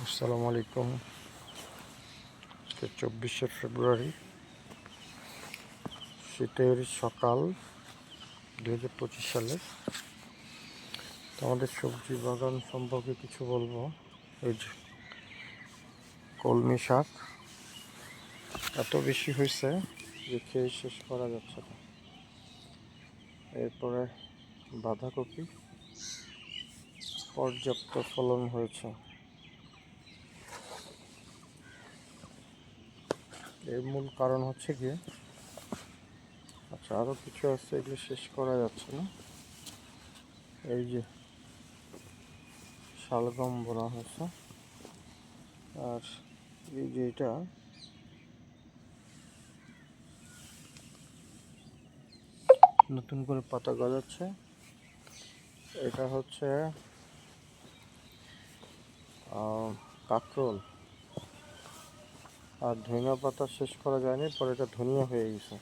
আসসালামু আলাইকুম। চব্বিশে ফেব্রুয়ারি, শীতের সকাল দু হাজার পঁচিশ সালে। আমাদের সবজি বাগান সম্পর্কে কিছু বলব। এই যে কলমি শাক এত বেশি হয়েছে যে খেয়ে শেষ করা যাচ্ছে না। এরপরে বাঁধাকপি পর্যাপ্ত ফলন হয়েছে। এর মূল কারণ হচ্ছে গিয়ে আচ্ছা আরও কিছু আছে এগুলো শেষ করা যাচ্ছে না। এই যে শালগম বলা হয়েছে। আর এই যে এটা, নতুন করে পাতা গজাচ্ছে। এটা হচ্ছে কাঁকরোল আর ধনিয়া পাতা শেষ করা যায়নি, পরে এটা ধনিয়া হয়ে গেছে।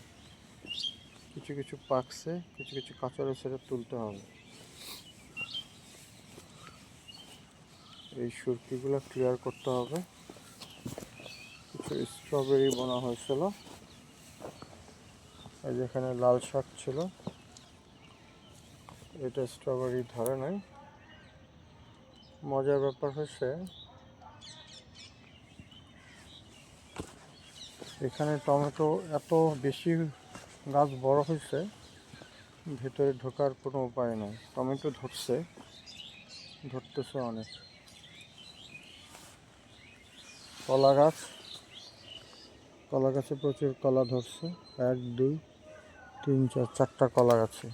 কিছু কিছু পাকছে, কিছু কিছু কাঁচা রয়েছে এটা তুলতে হবে। এই সুরকিগুলো ক্লিয়ার করতে হবে। কিছু স্ট্রবেরি বোনা হয়েছিল। এই যেখানে লাল শাক ছিল। এটা স্ট্রবেরি ধরে নাই। মজার ব্যাপার হচ্ছে এখানে টমেটো এত বেশি গাছ বড় হয়েছে, ভেতরে ঢোকার কোনো উপায় নেই। টমেটো ধরছে, ধরতেছে অনেক। কলা গাছ, কলা গাছে প্রচুর কলা ধরছে, এক, দুই, তিন, চার, চারটা কলা গাছে।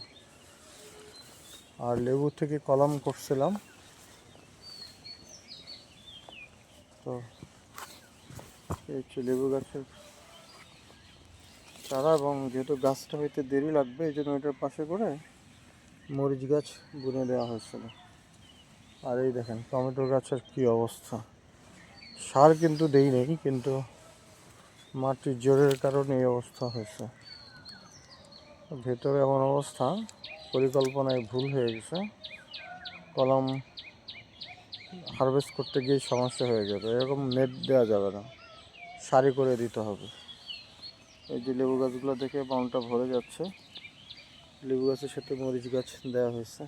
আর লেবু থেকে কলম করছিলাম। তো এই হচ্ছে লেবু গাছের চারা এবং যেহেতু গাছটা হইতে দেরি লাগবে, এই জন্য এটার পাশে করে মরিচ গাছ বুনে দেওয়া হয়েছিল। আর এই দেখেন, টমেটো গাছের কি অবস্থা। সার কিন্তু দেই নেই, কিন্তু মাটির জোরের কারণে এই অবস্থা হয়েছে। ভেতরে এমন অবস্থা, পরিকল্পনায় ভুল হয়ে গেছে। কলম হারভেস্ট করতে গিয়ে সমস্যা হয়ে যাবে। এরকম নেট দেওয়া যাবে না। সারি করে দিতে হবে। এই যে লেবু গাছগুলো দেখে বাউনটা ভরে যাচ্ছে। লেবু গাছের সাথে মরিচ গাছ দেওয়া হয়েছে।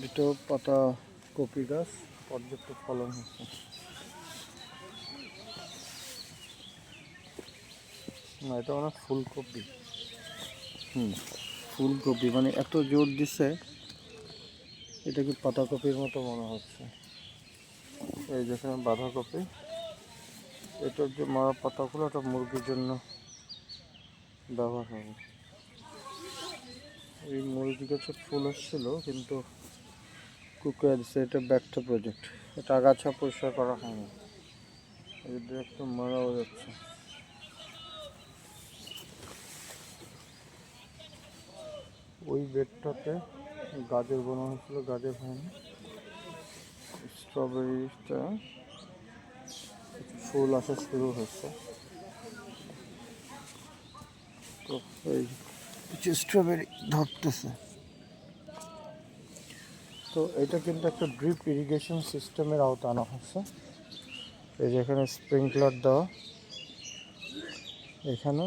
দুটো পাতা কপি গাছ, পর্যাপ্ত ফলন হচ্ছে না, এটা অনেক ফুলকপি। হুম। ফুলকপি মানে এত জোর দিছে, এটা কি পাতাকপির মতো মনে হচ্ছে? এই যেখানে বাঁধাকপি, এটার যে মারা পাতাগুলো, এটা মুরগির জন্য ব্যবহার হবে এই মুরগি গাছে ফুল এসেছিল কিন্তু কুকুরে দিচ্ছে এটা ব্যাকটা প্রজেক্ট এটা আগাছা পরিষ্কার করা হয়নি। যে একটু মারাও যাচ্ছে। ওই বেডটাতে গাজর বোনা হয়েছিল, গাজর হয়নি স্ট্রবেরিটা ফুল আসা শুরু হয়েছে। তো এই কিছু স্ট্রবেরি ধরতেছে। তো এটা কিন্তু একটা ড্রিপ ইরিগেশন সিস্টেমের আওতা আনা হচ্ছে এই যে এখানে স্প্রিংকলার দেওয়া। এখানে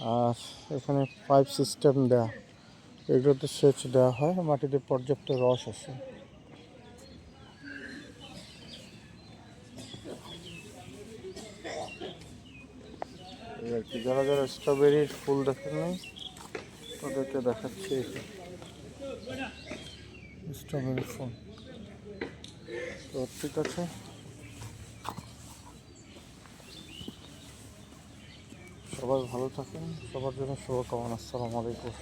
আর এখানে পাইপ সিস্টেম দেয়া, এগুলোতে সেচ দেওয়া হয়, মাটিতে পর্যাপ্ত রস আছে। আর কি যারা যারা স্ট্রবেরির ফুল দেখেন নাই, তাদেরকে দেখাচ্ছি স্ট্রবেরি ফুল। তো ঠিক আছে। সবাই ভালো থাকেন সবার জন্য শুভকামনা আসসালামু আলাইকুম।